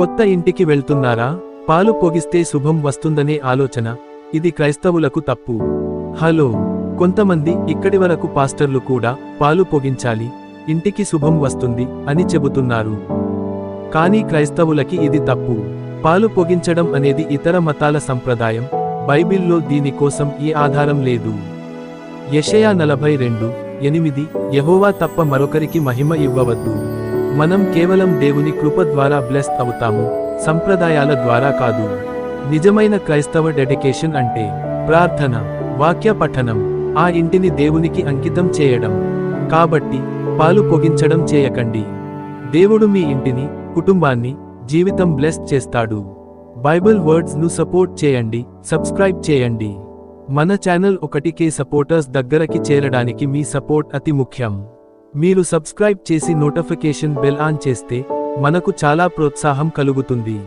కొత్త ఇంటికి వెళ్తున్నారా? పాలు పొగిస్తే శుభం వస్తుందనే ఆలోచన. ఇది క్రైస్తవులకు తప్పు. హలో. కొంతమంది ఇక్కడి వరకు పాస్టర్లు కూడా పాలు పొగించాలి. ఇంటికి శుభం వస్తుంది అని చెబుతున్నారు. కానీ క్రైస్తవులకి ఇది తప్పు. పాలు పొగించడం అనేది ఇతర మతాల సంప్రదాయం. బైబిల్లో దీనికోసం ఏ ఆధారం లేదు. యషయా నలభై రెండు ఎనిమిది యహోవా తప్ప మరొకరికి మహిమ ఇవ్వవద్దు. మనం కేవలం దేవుని కృప ద్వారా బ్లెస్ అవుతాము సంప్రదాయాల ద్వారా కాదు. నిజమైన క్రైస్తవ డెడికేషన్ అంటే ప్రార్థన వాక్య పఠనం ఆ ఇంటిని దేవునికి అంకితం చేయడం. కాబట్టి పాలు పొగించడం చేయకండి. దేవుడు మీ ఇంటిని కుటుంబాన్ని జీవితం బ్లెస్ చేస్తాడు. బైబిల్ వర్డ్స్ను సపోర్ట్ చేయండి సబ్స్క్రైబ్ చేయండి. మన ఛానల్ ఒకటికే సపోర్టర్స్ దగ్గరకి చేరడానికి మీ సపోర్ట్ అతి ముఖ్యం. మీరు సబ్స్క్రైబ్ చేసి నోటిఫికేషన్ బెల్ ఆన్ చేస్తే మనకు చాలా ప్రోత్సాహం కలుగుతుంది.